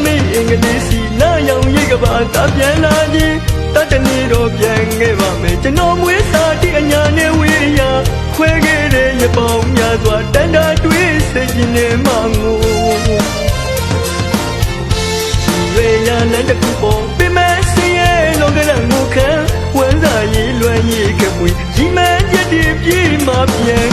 အမေအင်္ဂလိပ်စီလာရောင်ရိတ်ကပါတာပြန်လာခြင်းတတ်တနေတော့ပြန်ခဲ့ပါမယ်ကျွန်တော်မွေးစားတဲ့အညာနဲ့ဝေးရခွဲခဲ့တဲ့ရပောင်းများစွာတန်တာတွေးစိတ်ကြီးနေမှငိုရေရလန်တကူပေါ်ပြမဲစင်းရဲ့လောကရငိုခံဝန်စားရည်လွမ်းရည်ကပွေဒီမန်းရက်ဒီပြေးမှပြန်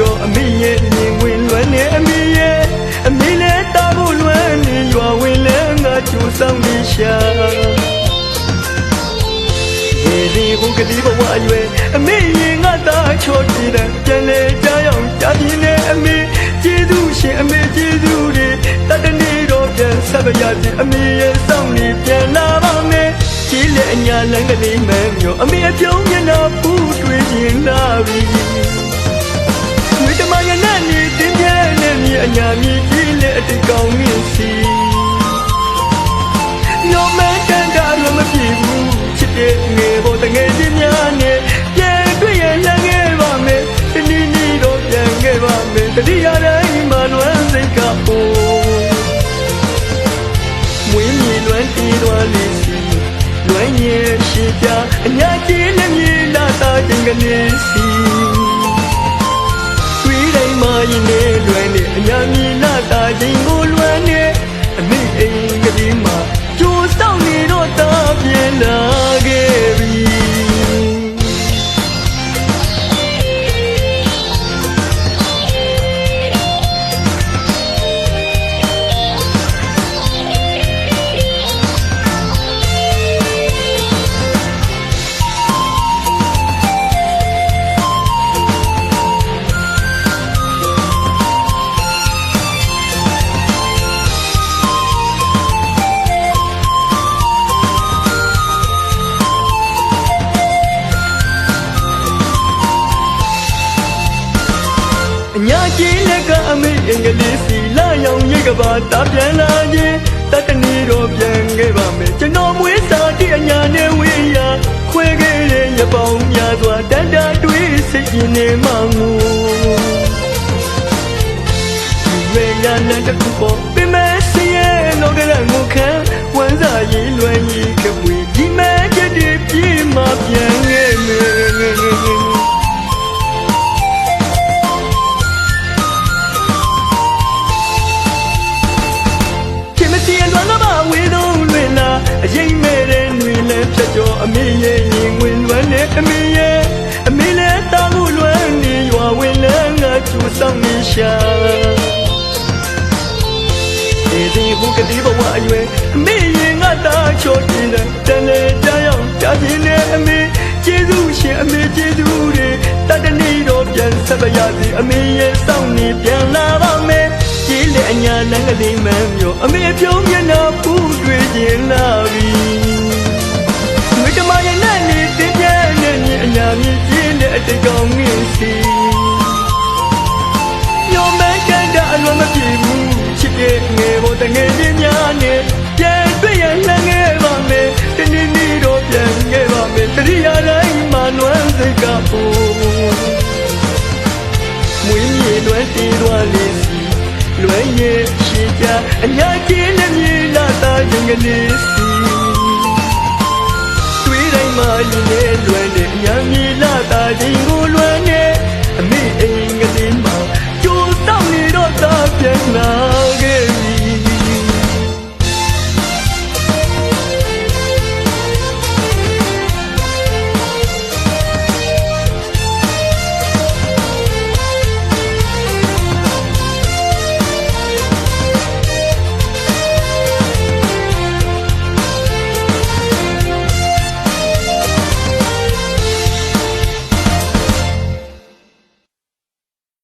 ကျော်အမိရဲ့မြင်ဝင်လွမ်းနေအမိရဲ့အမိလည်းတာဖို့လွမ်းနေရွာဝင်လဲငါချူဆောင်နေရှာဒီဒီဘုကတိဘဝအရွယ်အမေရင်ငါသားချောတည်တယ်ပြန်လေကြောင်းကြာပြင်းနေအမေကျေးဇူးရှင်အမေကျေးဇူးတွေတတ်တနေတော့ပြန်ဆက်ပါရစေအမေရဲ့စောင့်နေပြန်လာပါမယ်ကြီးလေအညာလန်းကလေးမန်းမျိုးအမေအပြုံးမျက်နှာဖူးတွေ့ခြင်းလာပြီဝိတ မယနဲ့နေတင်းပြဲနဲ့မြေအညာမြေကြီးလေအတိတ်ကောင်းမြင့်စီညောမဲတန်တာလုံးမပြေဘူးချစ်တဲ့ငယ်ပေါ်တငယ်ချင်းများနဲ့ပြန်တွေ့ရလမ်းခဲ့ပါမယ်တနည်းနည်းတော့ပြန်ခဲ့ပါမယ်တတိယတိုင်းမှလွမ်းစိတ်ကပို့မွေးမြလွမ်းတီးတော်လေးစီလွမ်းရဲ့ရှိပြအညာကြီးနဲ့မြေလာတာခြင်းကနေစီ ရင်နေလွမ်းနေအညာမြေလာတာခြင်း အညာကြီးလက်ကအမေအင်္ဂလိပ်စီလာရောင်ရိတ်ကပါတာပြန်လာခြင်းတတ်တနေတော့ပြန်ခဲ့ပါမယ်ကျွန်တော်မွေးစားတဲ့အညာနဲ့ဝေးရခွဲခဲ့တဲ့ရပောင်းများစွာတန်တာတွေးစိတ်ရင်နေမှငိုဒီရလန်တကူပေါ်ပြမဲစရဲ့လောကရငိုခံဝန်စားရည်လွမ်းရည်ကပွေဒီမဲချက်တွေပြေးမှပြန်ခဲ့မယ် ရှာဒီဒီဘုကတိဘဝအရွယ်အမေရင်ငါသားချောတည်တယ်တန်လေကြောင်ရောက်ကြာပြင်းနေအမေကျေးဇူးရှင်အမေကျေးဇူးတွေတတ်တနေတော့ပြန်ဆက်ပါရစေအမေရဲ့စောင့်နေပြန်လာပါမယ်ကြီးလေအညာလန်းကလေးမန်းမျိုးအမေအပြုံးမျက်နှာဖူးတွေ့ခြင်းလာ စိတ်ကပိုမွေးမြေလွယ်တီးသွားလေးစီလွယ်ရဲ့ရှည်ကြအညာကြီးနဲ့မြေလာတာရင်ကလေးစီတွေးတိုင်းမှာလူနဲ့လွယ်နဲ့အညာမြေလာတာရင်ကိုလွယ်နဲ့အမိအိမ်ကလေးမှာကြိုးတောက်နေတော့သာပြန်လာ